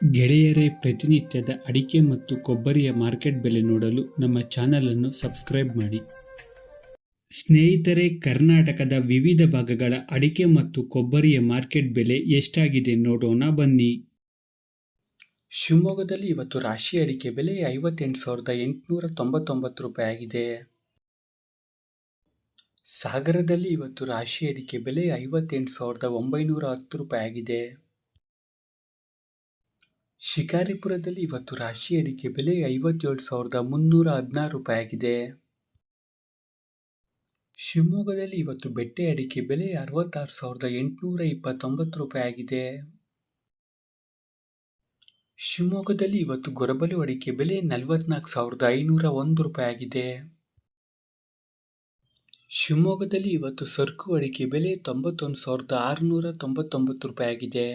ಗೆಳೆಯರೇ, ಪ್ರತಿನಿತ್ಯದ ಅಡಿಕೆ ಮತ್ತು ಕೊಬ್ಬರಿಯ ಮಾರ್ಕೆಟ್ ಬೆಲೆ ನೋಡಲು ನಮ್ಮ ಚಾನಲನ್ನು ಸಬ್ಸ್ಕ್ರೈಬ್ ಮಾಡಿ. ಸ್ನೇಹಿತರೆ, ಕರ್ನಾಟಕದ ವಿವಿಧ ಭಾಗಗಳ ಅಡಿಕೆ ಮತ್ತು ಕೊಬ್ಬರಿಯ ಮಾರ್ಕೆಟ್ ಬೆಲೆ ಎಷ್ಟಾಗಿದೆ ನೋಡೋಣ ಬನ್ನಿ. ಶಿವಮೊಗ್ಗದಲ್ಲಿ ಇವತ್ತು ರಾಶಿ ಅಡಿಕೆ ಬೆಲೆ ಐವತ್ತೆಂಟು ಸಾವಿರದ ಎಂಟುನೂರ ತೊಂಬತ್ತೊಂಬತ್ತು ರೂಪಾಯಿ ಆಗಿದೆ. ಸಾಗರದಲ್ಲಿ ಇವತ್ತು ರಾಶಿ ಅಡಿಕೆ ಬೆಲೆ ಐವತ್ತೆಂಟು ಸಾವಿರದ ಒಂಬೈನೂರ ಹತ್ತು ರೂಪಾಯಿ ಆಗಿದೆ. ಶಿಕಾರಿಪುರದಲ್ಲಿ ಇವತ್ತು ರಾಶಿ ಅಡಿಕೆ ಬೆಲೆ ಐವತ್ತೇಳು ಸಾವಿರದ ಮುನ್ನೂರ ಹದಿನಾರು ರೂಪಾಯಿ ಆಗಿದೆ ಶಿವಮೊಗ್ಗದಲ್ಲಿ ಇವತ್ತು ಬೆಟ್ಟೆ ಅಡಿಕೆ ಬೆಲೆ ಅರವತ್ತಾರು ಸಾವಿರದ ಎಂಟುನೂರ ಇಪ್ಪತ್ತೊಂಬತ್ತು ರೂಪಾಯಿ ಆಗಿದೆ ಶಿವಮೊಗ್ಗದಲ್ಲಿ ಇವತ್ತು ಗೊರಬಲು ಅಡಿಕೆ ಬೆಲೆ ನಲವತ್ನಾಲ್ಕು ಸಾವಿರದ ಐನೂರ ಒಂದು ರೂಪಾಯಿ ಆಗಿದೆ ಶಿವಮೊಗ್ಗದಲ್ಲಿ ಇವತ್ತು ಸರ್ಕು ಅಡಿಕೆ ಬೆಲೆ ತೊಂಬತ್ತೊಂದು ಸಾವಿರದ ಆರುನೂರ ತೊಂಬತ್ತೊಂಬತ್ತು ರೂಪಾಯಿ ಆಗಿದೆ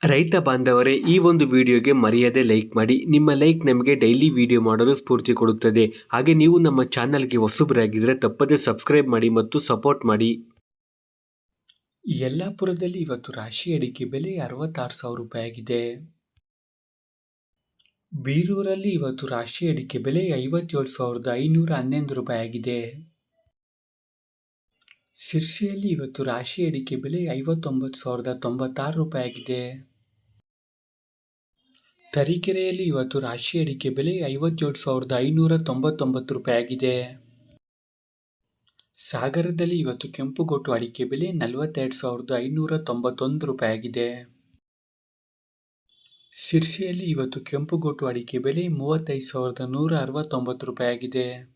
ರೈತ ಬಾಂಧವರೇ, ಈ ಒಂದು ವಿಡಿಯೋಗೆ ಮರೆಯದೆ ಲೈಕ್ ಮಾಡಿ. ನಿಮ್ಮ ಲೈಕ್ ನಮಗೆ ಡೈಲಿ ವಿಡಿಯೋ ಮಾಡಲು ಸ್ಫೂರ್ತಿ ಕೊಡುತ್ತದೆ. ಹಾಗೆ ನೀವು ನಮ್ಮ ಚಾನಲ್ಗೆ ಹೊಸಬರಾಗಿದ್ದರೆ ತಪ್ಪದೇ ಸಬ್ಸ್ಕ್ರೈಬ್ ಮಾಡಿ ಮತ್ತು ಸಪೋರ್ಟ್ ಮಾಡಿ. ಯಲ್ಲಾಪುರದಲ್ಲಿ ಇವತ್ತು ರಾಶಿ ಅಡಿಕೆ ಬೆಲೆ ಅರವತ್ತಾರು ಸಾವಿರ ರೂಪಾಯಿ ಆಗಿದೆ ಬೀರೂರಲ್ಲಿ ಇವತ್ತು ರಾಶಿ ಅಡಿಕೆ ಬೆಲೆ ಐವತ್ತೇಳು ಸಾವಿರದ ಐನೂರ ಹನ್ನೊಂದು ರೂಪಾಯಿ ಆಗಿದೆ ಸಿರ್ಸಿಯಲ್ಲಿ ಇವತ್ತು ರಾಶಿ ಅಡಿಕೆ ಬೆಲೆ ಐವತ್ತೊಂಬತ್ತು ಸಾವಿರದ ತೊಂಬತ್ತಾರು ರೂಪಾಯಿ ಆಗಿದೆ ತರೀಕೆರೆಯಲ್ಲಿ ಇವತ್ತು ರಾಶಿ ಅಡಿಕೆ ಬೆಲೆ ಐವತ್ತೇಳು ಸಾವಿರದ ಐನೂರ ತೊಂಬತ್ತೊಂಬತ್ತು ರೂಪಾಯಿ ಆಗಿದೆ. ಸಾಗರದಲ್ಲಿ ಇವತ್ತು ಕೆಂಪುಗೋಟು ಅಡಿಕೆ ಬೆಲೆ ನಲವತ್ತೆರಡು ಸಾವಿರದ ಐನೂರ ತೊಂಬತ್ತೊಂದು ರೂಪಾಯಿ ಆಗಿದೆ. ಸಿರ್ಸಿಯಲ್ಲಿ ಇವತ್ತು ಕೆಂಪುಗೋಟು ಅಡಿಕೆ ಬೆಲೆ ಮೂವತ್ತೈದು ಸಾವಿರದ ನೂರ ಅರವತ್ತೊಂಬತ್ತು ರೂಪಾಯಿ ಆಗಿದೆ.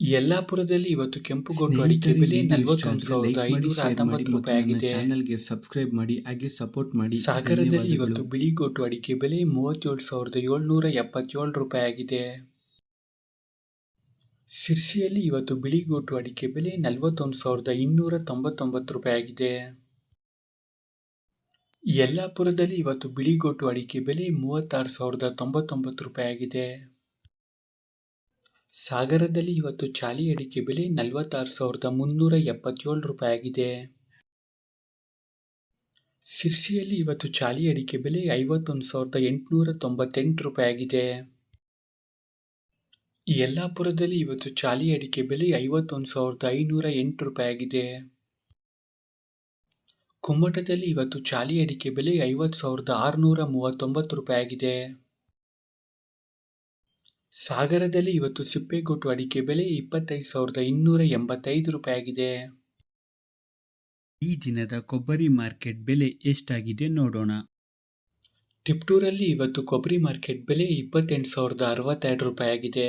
ಯಲ್ಲಾಪುರದಲ್ಲಿ ಇವತ್ತು ಕೆಂಪುಗೋಟು ಅಡಿಕೆ ಬೆಲೆ ನಲವತ್ತೊಂದು ಸಾವಿರದ ಐನೂರ ಹತ್ತೊಂಬತ್ತು ರೂಪಾಯಿ ಆಗಿದೆ. ಚಾನಲ್ಗೆ ಸಬ್ಸ್ಕ್ರೈಬ್ ಮಾಡಿ ಹಾಗೆ ಸಪೋರ್ಟ್ ಮಾಡಿ. ಸಾಗರದಲ್ಲಿ ಇವತ್ತು ಬಿಳಿ ಬಿಳಿಗೋಟು ಅಡಿಕೆ ಬೆಲೆ ಮೂವತ್ತೇಳು ಸಾವಿರದ ಏಳ್ನೂರ ಎಪ್ಪತ್ತೇಳು ರೂಪಾಯಿ ಆಗಿದೆ. ಸಿರ್ಸಿಯಲ್ಲಿ ಇವತ್ತು ಬಿಳಿಗೋಟು ಅಡಿಕೆ ಬೆಲೆ ನಲವತ್ತೊಂದು ಸಾವಿರದ ಇನ್ನೂರ ತೊಂಬತ್ತೊಂಬತ್ತು ರೂಪಾಯಿ ಆಗಿದೆ. ಯಲ್ಲಾಪುರದಲ್ಲಿ ಇವತ್ತು ಬಿಳಿಗೋಟು ಅಡಿಕೆ ಬೆಲೆ ಮೂವತ್ತಾರು ಸಾವಿರದ ತೊಂಬತ್ತೊಂಬತ್ತು ರೂಪಾಯಿ ಆಗಿದೆ. ಸಾಗರದಲ್ಲಿ ಇವತ್ತು ಚಾಲಿ ಅಡಿಕೆ ಬೆಲೆ ನಲವತ್ತಾರು ಸಾವಿರದ ಮುನ್ನೂರ ಎಪ್ಪತ್ತೇಳು ರೂಪಾಯಿ ಆಗಿದೆ ಸಿರ್ಸಿಯಲ್ಲಿ ಇವತ್ತು ಚಾಲಿ ಅಡಿಕೆ ಬೆಲೆ ಐವತ್ತೊಂದು ಸಾವಿರದ ಎಂಟುನೂರ ತೊಂಬತ್ತೆಂಟು ರೂಪಾಯಿ ಆಗಿದೆ ಯಲ್ಲಾಪುರದಲ್ಲಿ ಇವತ್ತು ಚಾಲಿ ಅಡಿಕೆ ಬೆಲೆ ಐವತ್ತೊಂದು ಸಾವಿರದ ಐನೂರ ಎಂಟು ರೂಪಾಯಿ ಆಗಿದೆ ಕುಮ್ಮಟದಲ್ಲಿ ಇವತ್ತು ಚಾಲಿ ಅಡಿಕೆ ಬೆಲೆ ಐವತ್ತು ಸಾವಿರದ ಆರುನೂರ ಮೂವತ್ತೊಂಬತ್ತು ರೂಪಾಯಿ ಆಗಿದೆ ಸಾಗರದಲ್ಲಿ ಇವತ್ತು ಸಿಪ್ಪೆಗೊಟ್ಟು ಅಡಿಕೆ ಬೆಲೆ ಇಪ್ಪತ್ತೈದು ಸಾವಿರದ ಇನ್ನೂರ ಎಂಬತ್ತೈದು ರೂಪಾಯಿ ಆಗಿದೆ ಈ ದಿನದ ಕೊಬ್ಬರಿ ಮಾರ್ಕೆಟ್ ಬೆಲೆ ಎಷ್ಟಾಗಿದೆ ನೋಡೋಣ. ಟಿಪ್ಟೂರಲ್ಲಿ ಇವತ್ತು ಕೊಬ್ಬರಿ ಮಾರ್ಕೆಟ್ ಬೆಲೆ ಇಪ್ಪತ್ತೆಂಟು ಸಾವಿರದ ಅರವತ್ತೆರಡು ರೂಪಾಯಿ ಆಗಿದೆ